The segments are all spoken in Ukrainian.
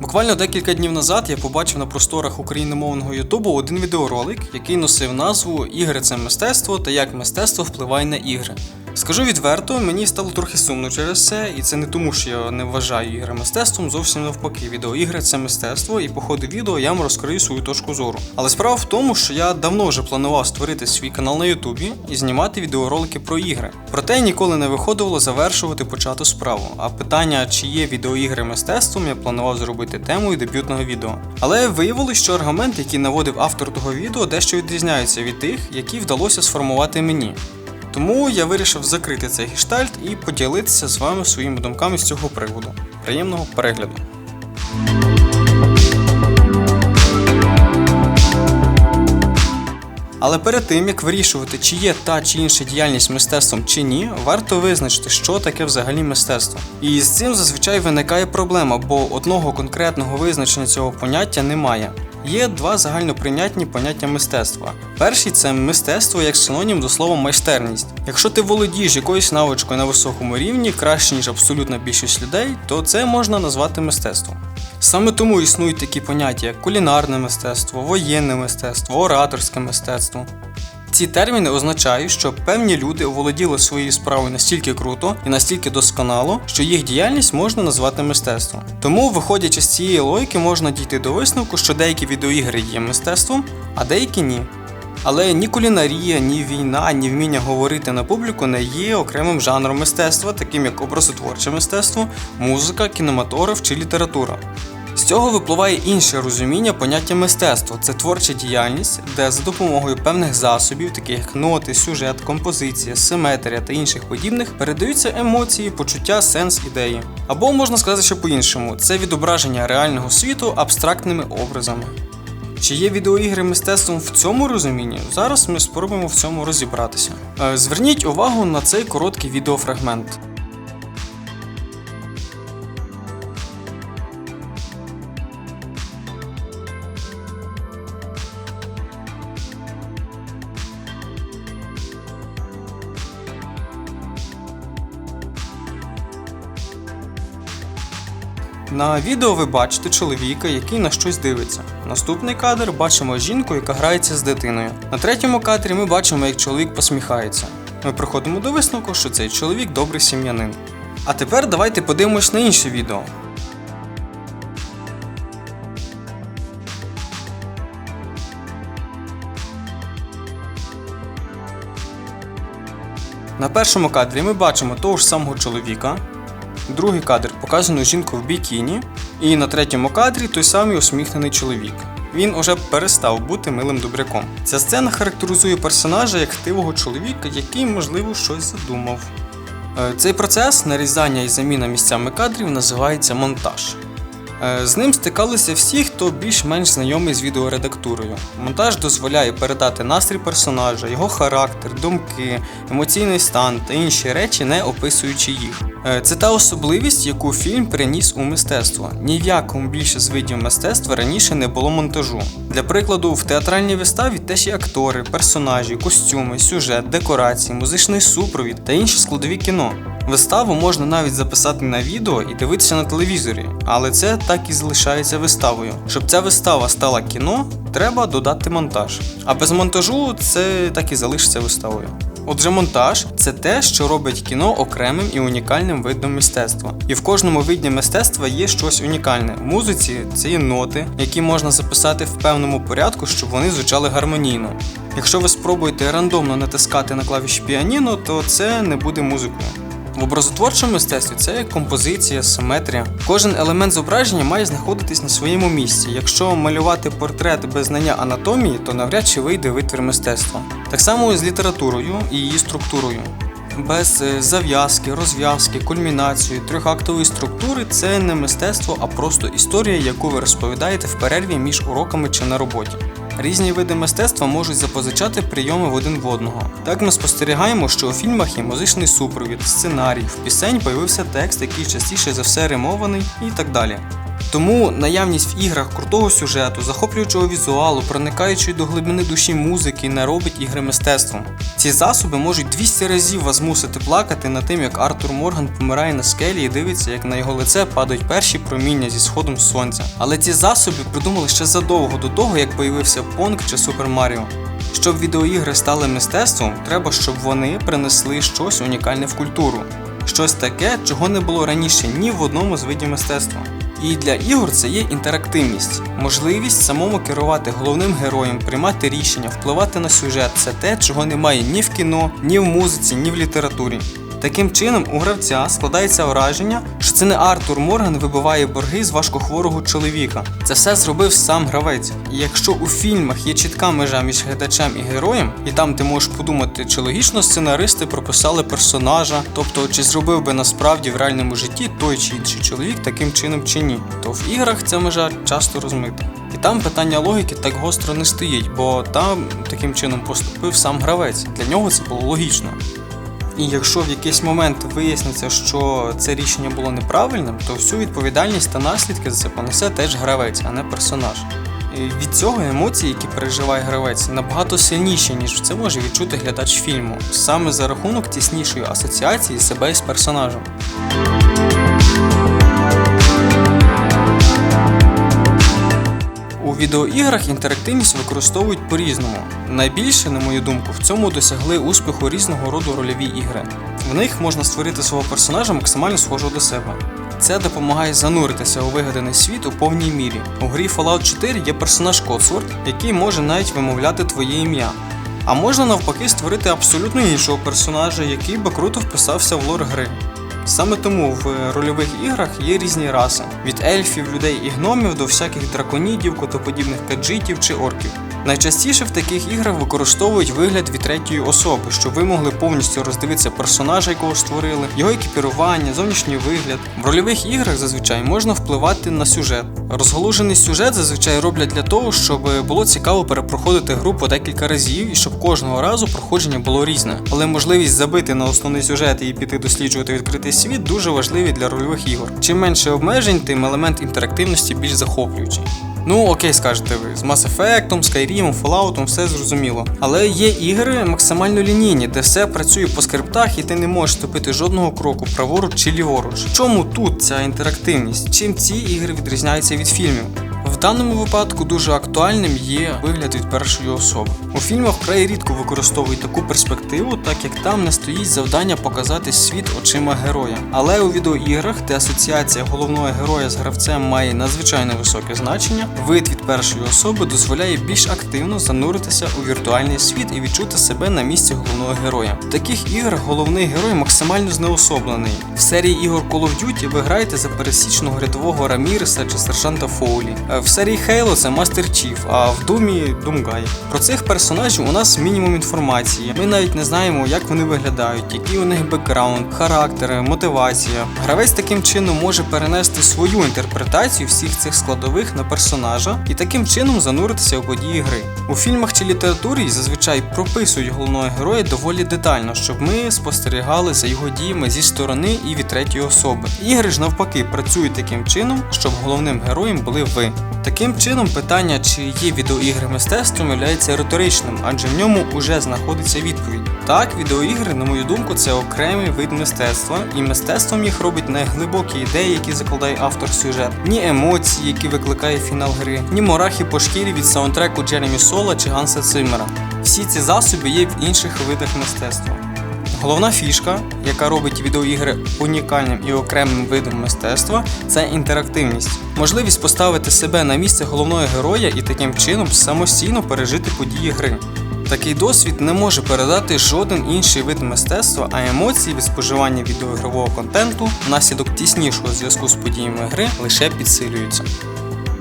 Буквально декілька днів назад я побачив на просторах україномовного Ютубу один відеоролик, який носив назву Ігри це мистецтво та як мистецтво впливає на ігри. Скажу відверто, мені стало трохи сумно через це, і це не тому, що я не вважаю ігри мистецтвом, зовсім навпаки. Відеоігри це мистецтво, і по ходу відео я вам розкрию свою точку зору. Але справа в тому, що я давно вже планував створити свій канал на Ютубі і знімати відеоролики про ігри. Проте ніколи не виходило завершувати почату справу. А питання, чи є відеоігри мистецтвом, я планував зробити темою дебютного відео. Але виявилось, що аргумент, який наводив автор того відео, дещо відрізняється від тих, які вдалося сформувати мені. Тому я вирішив закрити цей гештальт і поділитися з вами своїми думками з цього приводу. Приємного перегляду! Але перед тим як вирішувати, чи є та чи інша діяльність мистецтвом чи ні, варто визначити, що таке взагалі мистецтво. І з цим зазвичай виникає проблема, бо одного конкретного визначення цього поняття немає. Є два загальноприйнятні поняття мистецтва. Перший це мистецтво як синонім до слова майстерність. Якщо ти володієш якоюсь навичкою на високому рівні, краще ніж абсолютна більшість людей, то це можна назвати мистецтвом. Саме тому існують такі поняття, як кулінарне мистецтво, воєнне мистецтво, ораторське мистецтво. Ці терміни означають, що певні люди оволоділи своєю справою настільки круто і настільки досконало, що їх діяльність можна назвати мистецтвом. Тому, виходячи з цієї логіки, можна дійти до висновку, що деякі відеоігри є мистецтвом, а деякі ні. Але ні кулінарія, ні війна, ні вміння говорити на публіку не є окремим жанром мистецтва, таким як образотворче мистецтво, музика, кінематограф чи література. Цього випливає інше розуміння поняття мистецтва це творча діяльність, де за допомогою певних засобів, таких як ноти, сюжет, композиція, симетрія та інших подібних, передаються емоції, почуття, сенс ідеї. Або можна сказати, що по-іншому, це відображення реального світу абстрактними образами. Чи є відеоігри мистецтвом в цьому розумінні? Зараз ми спробуємо в цьому розібратися. Е, Зверніть увагу на цей короткий відеофрагмент. На відео ви бачите чоловіка, який на щось дивиться. Наступний кадр бачимо жінку, яка грається з дитиною. На третьому кадрі ми бачимо, як чоловік посміхається. Ми приходимо до висновку, що цей чоловік добрий сім'янин. А тепер давайте подивимось на інше відео. На першому кадрі ми бачимо того ж самого чоловіка. Другий кадр показано жінку в бікіні. І на третьому кадрі той самий усміхнений чоловік. Він уже перестав бути милим добряком. Ця сцена характеризує персонажа як хтивого чоловіка, який, можливо, щось задумав. Е, Цей процес нарізання і заміна місцями кадрів називається монтаж. Е, З ним стикалися всі, хто більш-менш знайомий з відеоредактурою. Монтаж дозволяє передати настрій персонажа, його характер, думки, емоційний стан та інші речі, не описуючи їх. Е, Це та особливість, яку фільм приніс у мистецтво. Ні в якому більше з видів мистецтва раніше не було монтажу. Для прикладу, в театральній виставі теж є актори, персонажі, костюми, сюжет, декорації, музичний супровід та інші складові кіно. Виставу можна навіть записати на відео і дивитися на телевізорі, але це так і залишається виставою. Щоб ця вистава стала кіно, треба додати монтаж. А без монтажу це так і залишиться виставою. Отже, монтаж це те, що робить кіно окремим і унікальним видом мистецтва. І в кожному виді мистецтва є щось унікальне. В музиці це є ноти, які можна записати в певному порядку, щоб вони звучали гармонійно. Якщо ви спробуєте рандомно натискати на клавіші піаніно, то це не буде музикою. В образотворчому мистецтві це як композиція, симетрія. Кожен елемент зображення має знаходитись на своєму місці. Якщо малювати портрет без знання анатомії, то навряд чи вийде витвір мистецтва. Так само і з літературою і її структурою. Без е, зав'язки, розв'язки, кульмінації, трьохактової структури це не мистецтво, а просто історія, яку ви розповідаєте в перерві між уроками чи на роботі. Різні види мистецтва можуть запозичати прийоми в один в одного. Так ми спостерігаємо, що у фільмах є музичний супровід, сценарій, в пісень появився текст, який частіше за все римований і так далі. Тому наявність в іграх крутого сюжету, захоплюючого візуалу, проникаючої до глибини душі музики, не робить ігри мистецтвом. Ці засоби можуть 200 разів вас змусити плакати над тим, як Артур Морган помирає на скелі і дивиться, як на його лице падають перші проміння зі сходом сонця. Але ці засоби придумали ще задовго до того, як появився Понг чи Супер Маріо. Щоб відеоігри стали мистецтвом, треба, щоб вони принесли щось унікальне в культуру, щось таке, чого не було раніше ні в одному з видів мистецтва. І для ігор це є інтерактивність, можливість самому керувати головним героєм, приймати рішення, впливати на сюжет це те, чого немає ні в кіно, ні в музиці, ні в літературі. Таким чином, у гравця складається враження, що це не Артур Морган вибиває борги з важкохворого чоловіка. Це все зробив сам гравець. І якщо у фільмах є чітка межа між глядачем і героєм, і там ти можеш подумати, чи логічно сценаристи прописали персонажа, тобто чи зробив би насправді в реальному житті той чи інший чоловік таким чином чи ні, то в іграх ця межа часто розмита. І там питання логіки так гостро не стоїть, бо там таким чином поступив сам гравець. Для нього це було логічно. І якщо в якийсь момент виясниться, що це рішення було неправильним, то всю відповідальність та наслідки за це понесе теж гравець, а не персонаж. І від цього емоції, які переживає гравець, набагато сильніші, ніж це може відчути глядач фільму, саме за рахунок тіснішої асоціації себе з персонажем. Відеоіграх інтерактивність використовують по-різному. Найбільше, на мою думку, в цьому досягли успіху різного роду рольові ігри. В них можна створити свого персонажа максимально схожого до себе. Це допомагає зануритися у вигаданий світ у повній мірі. У грі Fallout 4 є персонаж Кодсворд, який може навіть вимовляти твоє ім'я. А можна навпаки створити абсолютно іншого персонажа, який би круто вписався в лор гри. Саме тому в рольових іграх є різні раси: від ельфів, людей і гномів до всяких драконідів, котоподібних каджитів чи орків. Найчастіше в таких іграх використовують вигляд від третьої особи, щоб ви могли повністю роздивитися персонажа, якого створили, його екіпірування, зовнішній вигляд. В рольових іграх зазвичай можна впливати на сюжет. Розголужений сюжет зазвичай роблять для того, щоб було цікаво перепроходити гру по декілька разів і щоб кожного разу проходження було різне. Але можливість забити на основний сюжет і піти досліджувати відкритий світ дуже важливі для рольових ігор. Чим менше обмежень, тим елемент інтерактивності більш захоплюючий. Ну окей, скажете ви, з Mass Effect, Skyrim, Fallout все зрозуміло. Але є ігри максимально лінійні, де все працює по скриптах і ти не можеш ступити жодного кроку праворуч чи ліворуч. Чому тут ця інтерактивність? Чим ці ігри відрізняються від фільмів? Даному випадку дуже актуальним є вигляд від першої особи. У фільмах вкрай рідко використовують таку перспективу, так як там не стоїть завдання показати світ очима героя. Але у відеоіграх, де асоціація головного героя з гравцем має надзвичайно високе значення, вид від першої особи дозволяє більш активно зануритися у віртуальний світ і відчути себе на місці головного героя. В таких іграх головний герой максимально знеособлений. В серії ігор Call of Duty ви граєте за пересічного рядового Раміреса чи сержанта Фоулі. В серії Halo це Мастер Чіф, а в Думі Думгай. Про цих персонажів у нас мінімум інформації. Ми навіть не знаємо, як вони виглядають, який у них бекграунд, характери, мотивація. Гравець таким чином може перенести свою інтерпретацію всіх цих складових на персонажа і таким чином зануритися у події гри. У фільмах чи літературі зазвичай прописують головного героя доволі детально, щоб ми спостерігали за його діями зі сторони і від третьої особи. Ігри ж навпаки працюють таким чином, щоб головним героєм були ви. Таким чином, питання, чи є відеоігри мистецтвом, є риторичним, адже в ньому уже знаходиться відповідь. Так, відеоігри, на мою думку, це окремий вид мистецтва, і мистецтвом їх робить не глибокі ідеї, які закладає автор сюжет, ні емоції, які викликає фінал гри, ні мурахи по шкірі від саундтреку Джеремі Сола чи Ганса Циммера. Всі ці засоби є в інших видах мистецтва. Головна фішка, яка робить відеоігри унікальним і окремим видом мистецтва, це інтерактивність, можливість поставити себе на місце головного героя і таким чином самостійно пережити події гри. Такий досвід не може передати жоден інший вид мистецтва, а емоції від споживання відеоігрового контенту внаслідок тіснішого зв'язку з подіями гри лише підсилюються.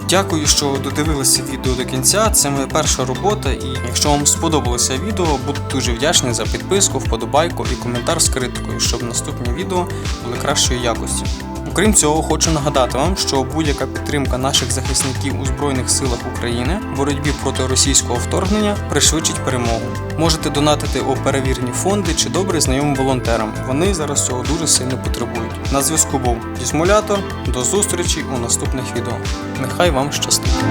Дякую, що додивилися відео до кінця. Це моя перша робота, і якщо вам сподобалося відео, буду дуже вдячний за підписку, вподобайку і коментар з критикою, щоб наступні відео були кращої якості. Окрім цього, хочу нагадати вам, що будь-яка підтримка наших захисників у Збройних силах України в боротьбі проти російського вторгнення пришвидшить перемогу. Можете донатити у перевірені фонди чи добре знайомим волонтерам. Вони зараз цього дуже сильно потребують. На зв'язку був Дізмулято. До зустрічі у наступних відео. Нехай вам щастить!